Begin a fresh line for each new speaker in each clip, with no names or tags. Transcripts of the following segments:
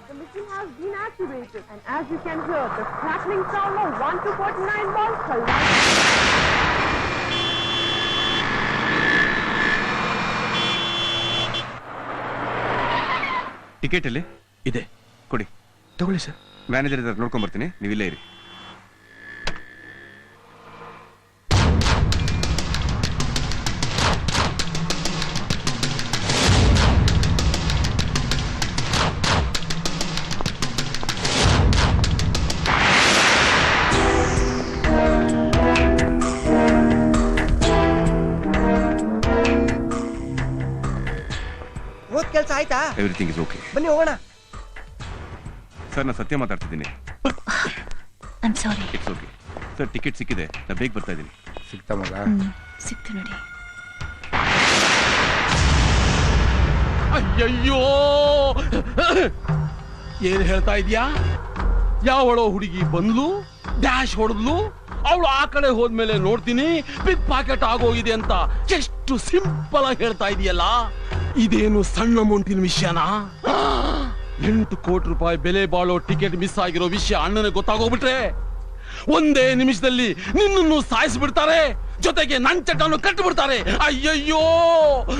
The machine has been activated, and as you can hear, the crackling sound of 1 to 49 balls collide.
Ticket ಅಲ್ಲಿ
ಇದೆ
ಕೊಡಿ
ತಗೊಳ್ಳಿ sir
manager ಇದ್ದಾರೆ ನೋಡ್ಕೊಂಡ್ ಬರ್ತೀನಿ ನೀವು ಇಲ್ಲೇ ಇರಿ
ಆಯ್ತಾ?
ಎವ್ರಿಥಿಂಗ್ ಇಸ್ ಓಕೆ
ಬನ್ನಿ ಹೋಗೋಣ.
ಸರ್ ನಾನು ಸತ್ಯ ಮಾತಾಡ್ತಿದ್ದೀನಿ.
I'm sorry
it's okay sir ticket ಸಿಕ್ಕಿದೆ. ನಾನು ಬೇಗ ಬರ್ತಾ ಇದ್ದೀನಿ.
ಸಿಗ್ತಾ ಮಗ?
ಸಿಕ್ತು ನೋಡಿ.
ಅಯ್ಯಯ್ಯೋ! ಏನ್ ಹೇಳ್ತಾ ಇದೀಯಾ? ಯಾವಳೋ ಹುಡುಗಿ ಬಂದ್ಲು ಡ್ಯಾಶ್ ಹೊಡೆದ್ಲು ಅವಳು ಆ ಕಡೆ ಹೋದ್ಮೇಲೆ ನೋಡ್ತೀನಿ ಪಿಕ್ ಪಾಕೆಟ್ ಆಗೋಗಿದೆ ಅಂತ ಎಷ್ಟು ಸಿಂಪಲ್ ಆಗಿ ಹೇಳ್ತಾ ಇದೆಯಲ್ಲ? ಇದೇನು ಸಣ್ಣ ಮುಂಟಿನ ವಿಷಯನಾ? ಎಂಟು ಕೋಟಿ ರೂಪಾಯಿ ಬೆಲೆ ಬಾಳೋ ಟಿಕೆಟ್ ಮಿಸ್ ಆಗಿರೋ ವಿಷಯ ಅಣ್ಣನಿಗೆ ಗೊತ್ತಾಗೋಗ್ಬಿಟ್ರೆ ಒಂದೇ ನಿಮಿಷದಲ್ಲಿ ನಿನ್ನನ್ನು ಸಾಯಿಸಿಬಿಡ್ತಾರೆ. ಜೊತೆಗೆ ನನ್ ಚಟನ್ನು ಕಟ್ಟಿಬಿಡ್ತಾರೆ. ಅಯ್ಯಯ್ಯೋ,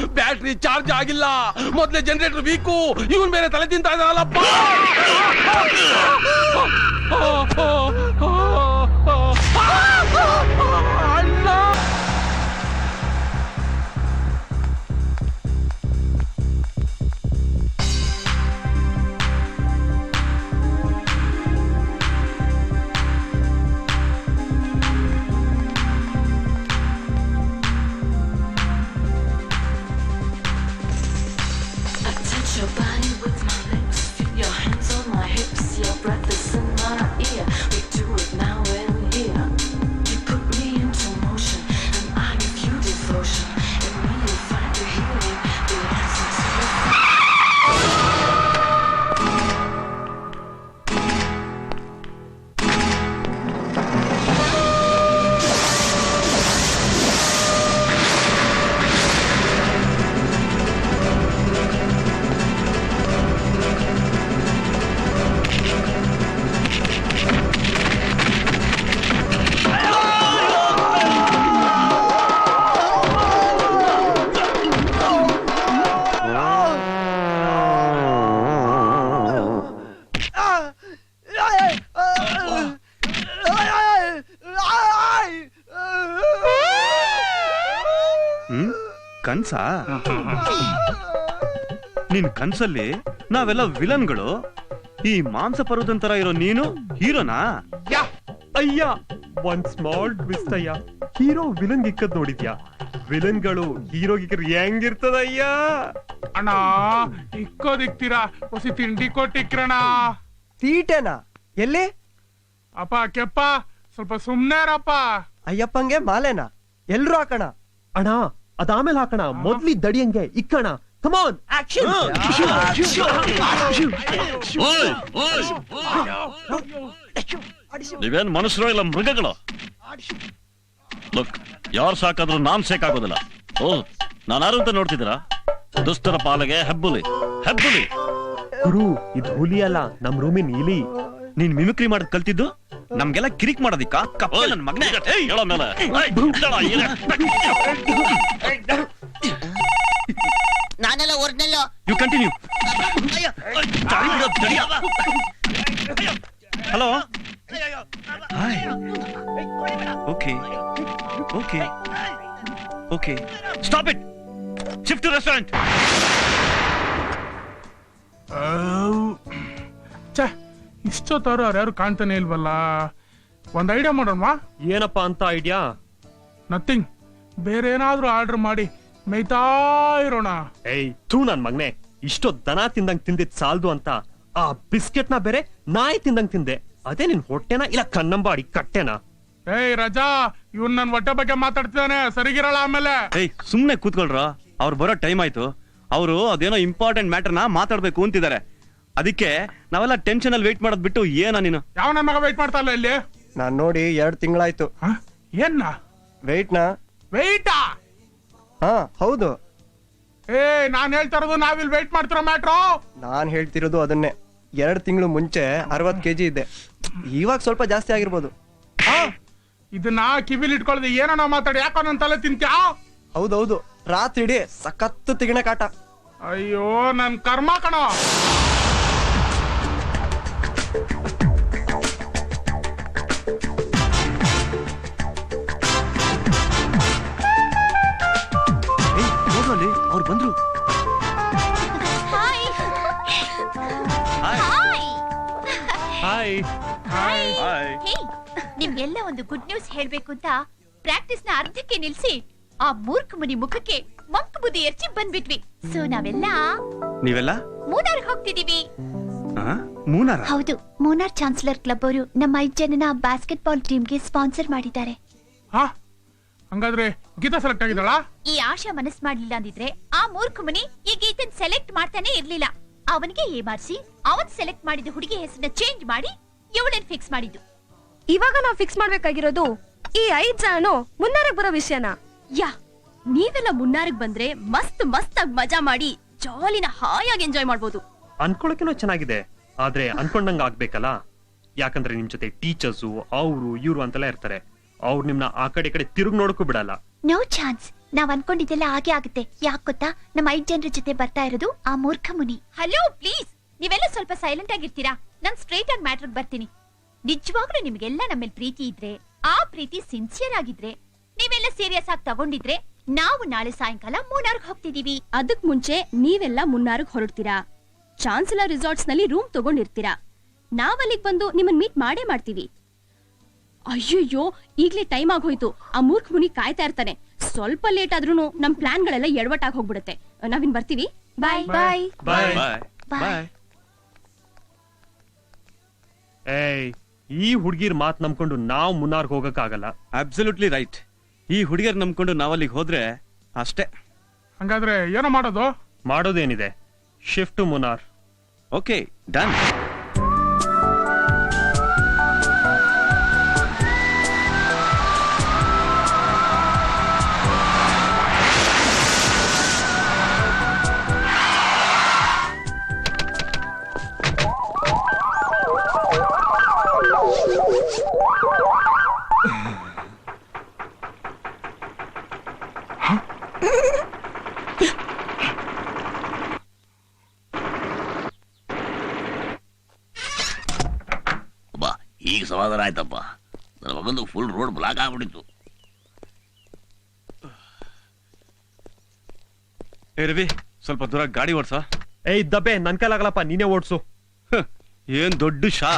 ಬ್ಯಾಟ್ರಿ ಚಾರ್ಜ್ ಆಗಿಲ್ಲ. ಮೊದಲೇ ಜನರೇಟರ್ ವೀಕು. ಇವನ್ ಬೇರೆ ತಲೆ ತಿಂತ ಇದ್ದಾರಲ್ಲಪ್ಪ
ಕನ್ಸಾ? ನಿನ್ ಕನ್ಸಲ್ಲಿ ನಾವೆಲ್ಲ ವಿಲನ್ಗಳು. ಈ ಮಾಂಸ ಪರ್ವತನ್ ತರ ಇರೋ ನೀನು ಹೀರೋನಾ?
ಯಾ! ಅಯ್ಯ! ಒಂದ್ ಸ್ಮಾಲ್ ಟ್ವಿಸ್ಟ್ ಅಯ್ಯ. ಹೀರೋ ವಿಲನ್ ಇಕ್ಕದ್ ನೋಡಿದ್ಯಾ? ವಿಲನ್ಗಳು ಹೀರೋ ಹೆಂಗಿರ್ತದ ಅಯ್ಯ?
ಅಣ್ಣ ಇಕ್ಕೋದಿಕ್ತೀರಾ? ಹೊಸಿ ತಿಂಡಿ ಕೊಟ್ಟಿಕ್ರಣ.
ತೀಟೆನಾ? ಎಲ್ಲಿ?
ಅಪ್ಪ ಕೆಪ್ಪ ಸ್ವಲ್ಪ ಸುಮ್ನೆ ರಪ್ಪ
ಅಯ್ಯಪ್ಪಂಗೆ ಮಾಲೆನಾ? ಎಲ್ರು ಹಾಕಣ?
ಅಣ್ಣ ಅದಾಮೇಲೆ ಹಾಕಣ ಮೊದ್ಲಿ ದಡಿಯಂಗೆ ಇಕ್ಕಣ ಕಮಾನ್ ಆಕ್ಷನ್
ನೀವೇನ್ ಮನುಷ್ಯರು ಇಲ್ಲ ಮೃಗಗಳು ಲುಕ್ ಯಾರು ಸಾಕಾದ್ರೂ ನಾನ್ ಸಾಕಾಗೋದಿಲ್ಲ ಓ ನಾನಾರು ಅಂತ ನೋಡ್ತಿದ್ದೀರಾ ದುಷ್ಟರ ಪಾಲಗೆ ಹೆಬ್ಬುಲಿ ಹೆಬ್ಬುಲಿ
ಗುರು ಇದು ಹುಲಿ ಅಲ್ಲ ನಮ್ ರೂಮಿನ ಇಲಿ
ನೀನ್ ಮಿಮಿಕ್ರಿ ಮಾಡೋದ್ ಕಲ್ತಿದ್ದು ನಮ್ಗೆಲ್ಲ ಕಿರಿಕ್ ಮಾಡೋದಿಕ್ಕ? ಕಪ್ಪ ನನ್ ಮಗನೇ.
ಹೇಳೋ ಮೇಲೆ.
ನಾನೆಲ್ಲ original
you continue hello hi okay okay okay
ಇಷ್ಟೊತ್ತವ್ರು ಯಾರು ಕಾಣ್ತಾನೆ ಇಲ್ವಲ್ಲ? ಒಂದ್ ಐಡಿಯಾ ಮಾಡೋಣವಾ
ಏನಪ್ಪ ಅಂತ ಐಡಿಯಾ
ನಥಿಂಗ್ ಬೇರೆ ಏನಾದ್ರೂ ಆರ್ಡರ್ ಮಾಡಿ ಮೇಯ್ತಾ ಇರೋಣ.
ಏಯ್ ಥೂ ನನ್ ಮಗ್ನೆ. ಇಷ್ಟೋ ದನ ತಿಂದಂಗ್ ತಿಂದಿದ್ ಸಾಲ್ದು ಅಂತ ಆ ಬಿಸ್ಕೆಟ್ನ ಬೇರೆ ನಾಯಿ ತಿಂದಂಗ್ ತಿಂದೆ. ಅದೇ ನಿನ್ ಹೊಟ್ಟೆನ ಇಲ್ಲ ಕನ್ನಂಬಾಡಿ ಕಟ್ಟೆನಾ?
ಏಯ್ ರಜಾ ಇವ್ನ್ ನನ್ ಹೊಟ್ಟೆ ಬಗ್ಗೆ ಮಾತಾಡ್ತಿದ್ದಾನೆ. ಸರಿಗಿರಲ್ಲ ಆಮೇಲೆ.
ಏಯ್ ಸುಮ್ನೆ ಕೂತ್ಕೊಳ್ರ? ಅವ್ರು ಬರೋ ಟೈಮ್ ಆಯ್ತು. ಅವರು ಅದೇನೋ ಇಂಪಾರ್ಟೆಂಟ್ ಮ್ಯಾಟರ್ನ ಮಾತಾಡ್ಬೇಕು ಅಂತಿದ್ದಾರೆ. ಅದಕ್ಕೆ ನಾವೆಲ್ಲ ಟೆನ್ಷನ್ ಅಲ್ಲಿ ವೇಟ್ ಮಾಡೋದ್ ಬಿಟ್ಟು ಏನ ನೀನು?
ಯಾವ ನಮ್ಮ ಮಗ ವೆಯ್ಟ್ ಮಾಡ್ತಾ ಇಲ್ಲ ಇಲ್ಲಿ?
ನಾನ್ ನೋಡಿ ಎರಡ್ ತಿಂಗಳಾಯ್ತು.
ಹ? ಏನ್ನ?
ವೆಯ್ಟ್ನಾ
ವೆಯ್ಟಾ
ಹಾ ಹೌದು.
ಏ ನಾನ್ ಹೇಳ್ತಾ ಇರೋದು ನಾವಿಲ್ಲಿ ವೆಯ್ಟ್ ಮಾಡ್ತಿರೋ ಮ್ಯಾಟ್ರು
ನಾನ್ ಹೇಳ್ತಿರೋದು ಅದನ್ನೇ. ಎರಡು ತಿಂಗಳು ಮುಂಚೆ ಅರವತ್ ಕೆಜಿ ಇದ್ದೆ ಇವಾಗ ಸ್ವಲ್ಪ ಜಾಸ್ತಿ ಆಗಿರ್ಬೋದು.
ಇದನ್ನ ಕಿವಿಲಿ ಇಟ್ಕೊಳ್ದೆ ಏನೋ ಮಾತಾಡಿ ಯಾಕೋ ನನ್ನ ತಲೆ ತಿಂತ್ಯಾ?
ಹೌದೌದು. ರಾತ್ರಿ ಇಡೀ ಸಖತ್ತು ತಿಗಣೆ ಕಾಟ.
ಅಯ್ಯೋ ನನ್ ಕರ್ಮ ಕಣೋ.
ನಿಮ್ಗೆಲ್ಲ ಒಂದು ಗುಡ್ ನ್ಯೂಸ್ ಹೇಳ್ಬೇಕು ಅಂತ ಪ್ರಾಕ್ಟೀಸ್ನ ಅರ್ಧಕ್ಕೆ ನಿಲ್ಸಿ ಆ ಮೂರ್ಖ ಮುನಿ ಮುಖಕ್ಕೆ ಮಂಕ್ ಬುದ್ಧಿ ಎರ್ಚಿ ಬಂದ್ಬಿಟ್ವಿ. ಸೊ ನಾವೆಲ್ಲ
ನೀವೆಲ್ಲ?
ಮೂನಾರ್ ಹೋಗ್ತಿದೀವಿ.
ಆ? ಮೂನಾರ?
ಹೌದು ಮೂನಾರ್ ಚಾನ್ಸಲರ್ ಕ್ಲಬ್ ಅವರು ನಮ್ಮ ಐದ್ ಜನನ ಬಾಸ್ಕೆಟ್ ಬಾಲ್ ಟೀಮ್ಗೆ ಸ್ಪಾನ್ಸರ್ ಮಾಡಿದ್ದಾರೆ.
ಹಾ ಹಂಗಾದ್ರೆ ಗೀತಾ ಸೆಲೆಕ್ಟ್ ಆಗಿದ್ದಾಳ?
ಈ ಆಶಾ ಮನಸ್ ಮಾಡ್ಲಿಲ್ಲ ಅಂದಿದ್ರೆ ಆ ಮೂರ್ಖ ಮುನಿ ಈ ಗೀತನ್ ಸೆಲೆಕ್ಟ್ ಮಾಡ್ತಾನೆ ಇರ್ಲಿಲ್ಲ. ಅವನಿಗೆ ಏಮಾರ್ಸಿ ಅವನ್ ಸೆಲೆಕ್ಟ್ ಮಾಡಿದ ಹುಡುಗಿ ಹೆಸರನ್ನ ಚೇಂಜ್ ಮಾಡಿ ಇವಳನ್ ಫಿಕ್ಸ್ ಮಾಡಿದ್ದು?
ಇವಾಗ ನಾವು ಫಿಕ್ಸ್ ಮಾಡ್ಬೇಕಾಗಿರೋದು ಈ ಐದ್ ಜನನು ಮುನ್ನಾರಕ್ ಬರೋ ವಿಷಯನ.
ಯಾ ನೀವೆಲ್ಲ ಮುನ್ನಾರಕ್ ಬಂದ್ರೆ ಮಸ್ತ್ ಮಸ್ತ್ ಆಗಿ ಮಜಾ ಮಾಡಿ ಜಾಲಿನ ಹಾಯಾಗಿ ಎಂಜಾಯ್ ಮಾಡ್ಬೋದು.
ಅನ್ಕೊಳಕಿನೂ ಚೆನ್ನಾಗಿದೆ ಆದ್ರೆ ಅನ್ಕೊಂಡಂಗ ಆಗ್ಬೇಕಲ್ಲ? ಯಾಕಂದ್ರೆ ನಿಮ್ ಜೊತೆ ಟೀಚರ್ಸು ಅವ್ರು ಇವ್ರು ಅಂತೆಲ್ಲ ಇರ್ತಾರೆ. ಅವ್ರು ನಿಮ್ನ ಆ ಕಡೆ ಈ ಕಡೆ ತಿರುಗ್ ನೋಡಕ್ಕೂ ಬಿಡಲ್ಲ.
ನೋ ಚಾನ್ಸ್ ನಾವ್ ಅನ್ಕೊಂಡಿದ್ದೆಲ್ಲ ಹಾಗೆ ಆಗುತ್ತೆ. ಯಾಕ್ ಗೊತ್ತಾ? ನಮ್ಮ ಐದ್ ಜನರ ಜೊತೆ ಬರ್ತಾ ಇರೋದು ಆ ಮೂರ್ಖ ಮುನಿ. ಹಲೋ ಪ್ಲೀಸ್ ನೀವೆಲ್ಲ ಸ್ವಲ್ಪ ಸೈಲೆಂಟ್ ಆಗಿರ್ತೀರಾ? ನಾನ್ ಸ್ಟ್ರೈಟ್ ಆಗಿ ಮ್ಯಾಟ್ರಿಗೆ ಬರ್ತೀನಿ. ನಿಜವಾಗ್ಲೂ ನಿಮ್ಗೆಲ್ಲ ನಮ್ಮೇಲ್ ಪ್ರೀತಿ ಇದ್ರೆ ಆ ಪ್ರೀತಿ ಸಿನ್ಸಿಯರ್ ಆಗಿದ್ರೆ ನೀವೆಲ್ಲ ಸೀರಿಯಸ್ ಆಗಿ ತಗೊಂಡಿದ್ರೆ ನಾವು ನಾಳೆ ಸಾಯಂಕಾಲ ಮೂನಾರ್ಗ್ ಹೋಗ್ತಿದೀವಿ.
ಅದಕ್ ಮುಂಚೆ ನೀವೆಲ್ಲ ಮುನ್ನಾರ್ಗ್ ಹೊರಡ್ತೀರಾ? ಚಾನ್ಸಲರ್ ರಿಸಾರ್ಟ್ಸ್ನಲ್ಲಿ ರೂಮ್ ತಗೊಂಡಿರ್ತೀರಾ? ನಾವಲ್ಲಿಗ್ ಬಂದು ನಿಮ್ಮನ್ ಮೀಟ್ ಮಾಡೇ ಮಾಡ್ತೀವಿ. ಅಯ್ಯಯ್ಯೋ ಈಗ್ಲೇ ಟೈಮ್ ಆಗೋಯ್ತು. ಆ ಮೂರ್ಖ ಮುನಿ ಕಾಯ್ತಾ ಇರ್ತಾನೆ. ಸ್ವಲ್ಪ ಲೇಟ್ ಆದ್ರೂ ನಮ್ ಪ್ಲಾನ್ ಗಳೆಲ್ಲ ಎಡವಟ್ಟಾಗಿ ಹೋಗ್ಬಿಡುತ್ತೆ. ನಾವಿನ್ ಬರ್ತೀವಿ. ಬಾಯ್
ಬಾಯ್
ಬಾಯ್
ಬಾಯ್ ಬಾಯ್
ಏಯ್ ಈ ಹುಡುಗಿರ್ ಮಾತ್ ನಂಬ್ಕೊಂಡು ನಾವ್ ಮುನ್ನಾರ್ಗ್ ಹೋಗಕ್ಕಾಗಲ್ಲ.
ಅಬ್ಸಲ್ಯೂಟ್ಲಿ ರೈಟ್ ಈ ಹುಡುಗಿಯರ್ ನಂಬ್ಕೊಂಡು ನಾವಲ್ಲಿಗೆ ಹೋದ್ರೆ ಅಷ್ಟೇ.
ಹಂಗಾದ್ರೆ ಏನೋ ಮಾಡೋದು?
ಮಾಡೋದೇನಿದೆ. ಶಿಫ್ಟ್ ಮುನಾರ್
ಓಕೆ ಡನ್
ಈಗ ಸಮಾಧಾನ ಆಯ್ತಪ್ಪ. ನನ್ನ ಮಗಂದು ಫುಲ್ ರೋಡ್ ಬ್ಲಾಕ್ ಆಗ್ಬಿಟ್ಟಿತ್ತು.
ಏ ರವಿ ಸ್ವಲ್ಪ ದೂರ ಗಾಡಿ ಓಡ್ಸ.
ಏಯ್ ದಬ್ಬೆ ನನ್ ಕೈಲಾಗಲ್ಲಪ್ಪ ನೀನೇ ಓಡ್ಸು.
ಏನ್ ದೊಡ್ಡ ಶಾ.